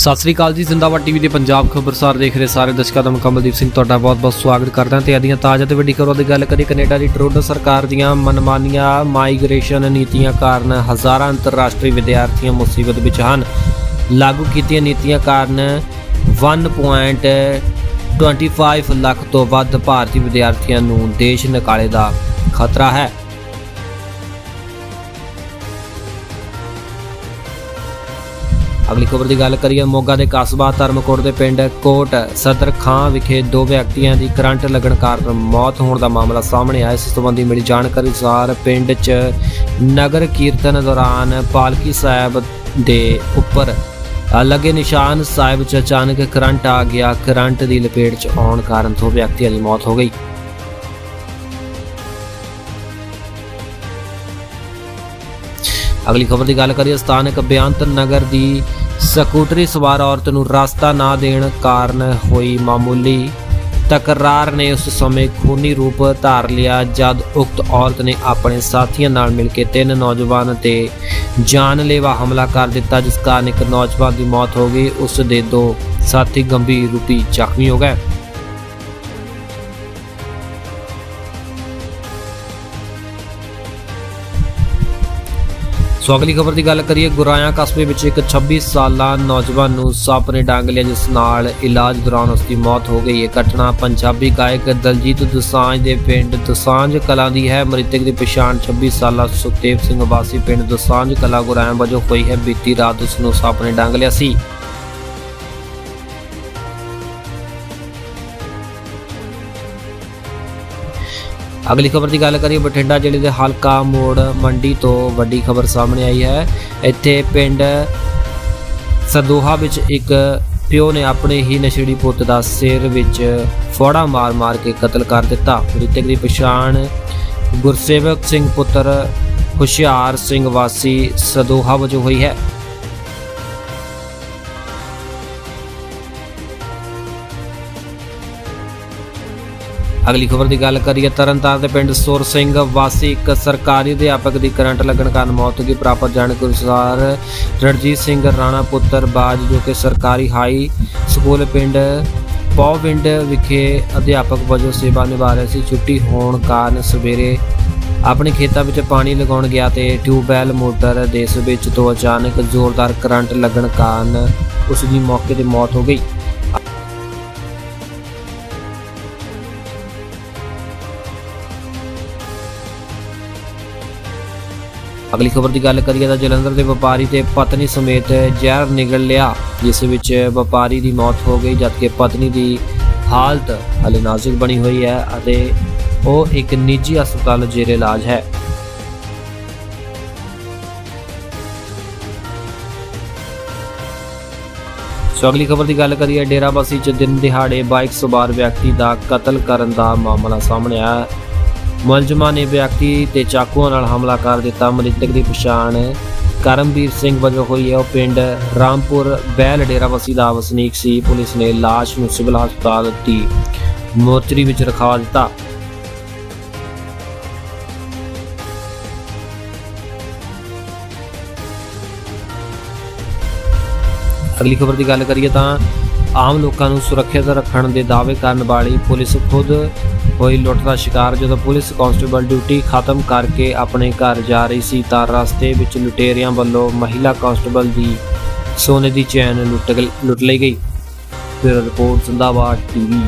ਸਤਿ ਸ੍ਰੀ ਅਕਾਲ ਜੀ, ਜ਼ਿੰਦਾਬਾਦ ਟੀਵੀ ਦੇ ਪੰਜਾਬ ਖਬਰਸਾਰ ਦੇਖ ਰਹੇ ਸਾਰੇ ਦਰਸ਼ਕਾਂ ਦਾ ਮੈਂ ਕਮਲਦੀਪ ਸਿੰਘ ਤੁਹਾਡਾ ਬਹੁਤ-ਬਹੁਤ ਸਵਾਗਤ ਕਰਦਾ ਹਾਂ। ਤੇ ਅਦੀਆਂ ਤਾਜ਼ਾ ਤੇ ਵੱਡੀ ਖਬਰਾਂ ਦੀ ਗੱਲ ਕਰੀਏ, ਕੈਨੇਡਾ ਦੀ ਟਰੂਡੋ ਸਰਕਾਰ ਦੀਆਂ ਮਨਮਾਨੀਆਂ ਮਾਈਗ੍ਰੇਸ਼ਨ ਨੀਤੀਆਂ ਕਾਰਨ ਹਜ਼ਾਰਾਂ ਅੰਤਰਰਾਸ਼ਟਰੀ ਵਿਦਿਆਰਥੀਆਂ ਮੁਸੀਬਤ ਵਿੱਚ ਹਨ। ਲਾਗੂ ਕੀਤੀਆਂ ਨੀਤੀਆਂ ਕਾਰਨ 1.25 ਲੱਖ ਤੋਂ ਵੱਧ ਭਾਰਤੀ ਵਿਦਿਆਰਥੀਆਂ ਨੂੰ ਦੇਸ਼ ਨਿਕਾਲੇ ਦਾ ਖਤਰਾ ਹੈ। ਅਗਲੀ ਖਬਰ ਦੀ ਗੱਲ ਕਰੀਏ, ਮੋਗਾ ਦੇ ਕਸਬਾ ਧਰਮਕੋਟ ਦੇ ਪਿੰਡ ਕੋਟ ਸਦਰ ਖਾਂ ਵਿਖੇ ਦੋ ਵਿਅਕਤੀਆਂ ਦੀ ਕਰੰਟ ਲੱਗਣ ਕਾਰਨ ਮੌਤ ਹੋਣ ਦਾ ਮਾਮਲਾ ਸਾਹਮਣੇ ਆਇਆ। ਇਸ ਸੰਬੰਧੀ ਮਿਲੀ ਜਾਣਕਾਰੀ ਅਨੁਸਾਰ ਪਿੰਡ 'ਚ ਨਗਰ ਕੀਰਤਨ ਦੌਰਾਨ ਪਾਲਕੀ ਸਾਹਿਬ ਦੇ ਉੱਪਰ ਲੱਗੇ ਨਿਸ਼ਾਨ ਸਾਹਿਬ 'ਚ ਅਚਾਨਕ ਕਰੰਟ ਆ ਗਿਆ। ਕਰੰਟ ਦੀ ਲਪੇਟ 'ਚ ਆਉਣ ਕਾਰਨ ਦੋ ਵਿਅਕਤੀਆਂ ਦੀ ਮੌਤ ਹੋ ਗਈ। ਅਗਲੀ ਖਬਰ ਦੀ ਗੱਲ ਕਰੀਏ, ਸਥਾਨਕ ਬਿਆੰਤ ਨਗਰ ਦੀ ਸਕੂਟਰੀ ਸਵਾਰ ਔਰਤ ਨੂੰ ਰਸਤਾ ਨਾ ਦੇਣ ਕਾਰਨ ਹੋਈ ਮਾਮੂਲੀ ਤਕਰਾਰ ਨੇ ਉਸ ਸਮੇਂ ਖੂਨੀ ਰੂਪ ਧਾਰ ਲਿਆ, ਜਦ ਉਕਤ ਔਰਤ ਨੇ ਆਪਣੇ ਸਾਥੀਆਂ ਨਾਲ ਮਿਲ ਕੇ ਤਿੰਨ ਨੌਜਵਾਨ ਤੇ ਜਾਨਲੇਵਾ ਹਮਲਾ ਕਰ ਦਿੱਤਾ, ਜਿਸ ਕਾਰਨ ਇੱਕ ਨੌਜਵਾਨ ਦੀ ਮੌਤ ਹੋ ਗਈ। ਉਸ ਦੇ ਦੋ ਸਾਥੀ ਗੰਭੀਰ ਰੂਪੀ ਜ਼ਖਮੀ ਹੋ ਗਏ। ਸੋ ਅਗਲੀ ਖਬਰ ਦੀ ਗੱਲ ਕਰੀਏ, ਗੁਰਾਇਆ ਕਸਬੇ ਵਿੱਚ ਇੱਕ 26 ਸਾਲਾ ਨੌਜਵਾਨ ਨੂੰ ਸੱਪ ਨੇ ਡਾਂਗ ਲਿਆ, ਜਿਸ ਨਾਲ ਇਲਾਜ ਦੌਰਾਨ ਉਸ ਦੀ ਮੌਤ ਹੋ ਗਈ। ਇਹ ਘਟਨਾ ਪੰਜਾਬੀ ਗਾਇਕ ਦਲਜੀਤ ਦੁਸਾਂਝ ਦੇ ਪਿੰਡ ਦੁਸਾਂਝ ਕਲਾਂ ਦੀ ਹੈ। ਮ੍ਰਿਤਕ ਦੀ ਪਛਾਣ 26 ਸਾਲਾ ਸੁਖਦੇਵ ਸਿੰਘ ਵਾਸੀ ਪਿੰਡ ਦੁਸਾਂਝ ਕਲਾਂ ਗੁਰਾਇਆ ਵਜੋਂ ਹੋਈ ਹੈ। ਬੀਤੀ ਰਾਤ ਉਸ ਨੂੰ ਸੱਪ ਨੇ ਡਾਂਗ ਲਿਆ ਸੀ। ਅਗਲੀ ਖਬਰ ਦੀ ਗੱਲ ਕਰੀਏ, ਬਠਿੰਡਾ ਜ਼ਿਲ੍ਹੇ ਦੇ ਹਲਕਾ ਮੋੜ ਮੰਡੀ ਤੋਂ ਵੱਡੀ ਖਬਰ ਸਾਹਮਣੇ ਆਈ ਹੈ। ਇੱਥੇ ਪਿੰਡ ਸਦੋਹਾ ਵਿੱਚ ਇੱਕ ਪਿਓ ਨੇ ਆਪਣੇ ਹੀ ਨਸ਼ੇੜੀ ਪੁੱਤ ਦਾ ਸਿਰ ਵਿੱਚ ਫੋੜਾ ਮਾਰ-ਮਾਰ ਕੇ ਕਤਲ ਕਰ ਦਿੱਤਾ। ਮ੍ਰਿਤਕ ਦੀ ਪਛਾਣ ਗੁਰਸੇਵਕ ਸਿੰਘ ਪੁੱਤਰ ਹੁਸ਼ਿਆਰ ਸਿੰਘ ਵਾਸੀ ਸਦੋਹਾ ਵਜੋਂ ਹੋਈ ਹੈ। ਅਗਲੀ ਖਬਰ ਦੀ ਗੱਲ ਕਰੀਏ, ਤਰਨਤਾਰਨ ਦੇ ਪਿੰਡ ਸੁਰ ਸਿੰਘ ਵਾਸੀ ਇੱਕ ਸਰਕਾਰੀ ਅਧਿਆਪਕ ਦੀ ਕਰੰਟ ਲੱਗਣ ਕਾਰਨ ਮੌਤ ਹੋ ਗਈ। ਪ੍ਰਾਪਤ ਜਾਣਕਾਰੀ ਅਨੁਸਾਰ ਰਣਜੀਤ ਸਿੰਘ ਰਾਣਾ ਪੁੱਤਰ ਬਾਜ, ਜੋ ਕਿ ਸਰਕਾਰੀ ਹਾਈ ਸਕੂਲ ਪਿੰਡ ਪੌਵਿੰਡ ਵਿਖੇ ਅਧਿਆਪਕ ਵਜੋਂ ਸੇਵਾ ਨਿਭਾ ਰਹੇ ਸੀ, ਛੁੱਟੀ ਹੋਣ ਕਾਰਨ ਸਵੇਰੇ ਆਪਣੇ ਖੇਤਾਂ ਵਿੱਚ ਪਾਣੀ ਲਗਾਉਣ ਗਿਆ ਤੇ ਟਿਊਬਵੈਲ ਮੋਟਰ ਦੇ ਸਵਿੱਚ ਤੋਂ ਅਚਾਨਕ ਜ਼ੋਰਦਾਰ ਕਰੰਟ ਲੱਗਣ ਕਾਰਨ ਉਸ ਦੀ ਮੌਕੇ ਤੇ ਮੌਤ ਹੋ ਗਈ। ਅਗਲੀ ਖਬਰ ਦੀ ਗੱਲ ਕਰੀਏ ਤਾਂ ਜਲੰਧਰ ਦੇ ਵਪਾਰੀ ਤੇ ਪਤਨੀ ਸਮੇਤ ਜ਼ਹਿਰ ਨਿਗਲ ਲਿਆ, ਜਿਸ ਵਿੱਚ ਵਪਾਰੀ ਦੀ ਮੌਤ ਹੋ ਗਈ, ਜਦਕਿ ਪਤਨੀ ਦੀ ਹਾਲਤ ਹਲੇ ਨਾਜ਼ੁਕ ਬਣੀ ਹੋਈ ਹੈ ਅਤੇ ਉਹ ਇੱਕ ਨਿੱਜੀ ਹਸਪਤਾਲ ਜੇਰੇ ਇਲਾਜ ਹੈ। ਸੋ ਅਗਲੀ ਖਬਰ ਦੀ ਗੱਲ ਕਰੀਏ ਡੇਰਾਬੱਸੀ ਚ ਦਿਨ ਦਿਹਾੜੇ ਬਾਈਕ ਸਵਾਰ ਵਿਅਕਤੀ ਦਾ ਕਤਲ ਕਰਨ ਦਾ ਮਾਮਲਾ ਸਾਹਮਣੇ ਆਇਆ ਮੁਲਜ਼ਮਾਂ ਨੇ ਵਿਅਕਤੀ ਤੇ ਚਾਕੂਆਂ ਨਾਲ ਹਮਲਾ ਕਰ ਦਿੱਤਾ। ਮ੍ਰਿਤਕ ਦੀ ਪਛਾਣ ਕਰਮਵੀਰ ਸਿੰਘ ਵਜੋਂ ਹੋਈ ਹੈ। ਉਹ ਪਿੰਡ ਰਾਮਪੁਰ ਬੈਲ ਡੇਰਾਬੱਸੀ ਦਾ ਵਸਨੀਕ ਸੀ। ਪੁਲਿਸ ਨੇ ਲਾਸ਼ ਨੂੰ ਸਿਵਲ ਹਸਪਤਾਲ ਦੀ ਮੋਰਚਰੀ ਵਿੱਚ ਰਖਵਾ ਦਿੱਤਾ। ਅਗਲੀ ਖਬਰ ਦੀ ਗੱਲ ਕਰੀਏ ਤਾਂ ਆਮ ਲੋਕਾਂ ਨੂੰ ਸੁਰੱਖਿਅਤ ਰੱਖਣ ਦੇ ਦਾਅਵੇ ਕਰਨ ਵਾਲੀ ਪੁਲਿਸ ਖੁਦ ਹੋਈ ਲੁੱਟ ਦਾ ਸ਼ਿਕਾਰ, ਜਦੋਂ ਪੁਲਿਸ ਕਾਂਸਟੇਬਲ ਡਿਊਟੀ ਖਤਮ ਕਰਕੇ ਆਪਣੇ ਘਰ ਜਾ ਰਹੀ ਸੀ ਤਾਂ ਰਸਤੇ ਵਿੱਚ ਲੁਟੇਰਿਆਂ ਵੱਲੋਂ ਮਹਿਲਾ ਕਾਂਸਟੇਬਲ ਦੀ ਸੋਨੇ ਦੀ ਚੈਨ ਲੁੱਟ ਲੁੱਟ ਲਈ ਗਈ। ਫਿਰ ਰਿਪੋਰਟ, ਜ਼ਿੰਦਾਬਾਦ ਟੀਵੀ।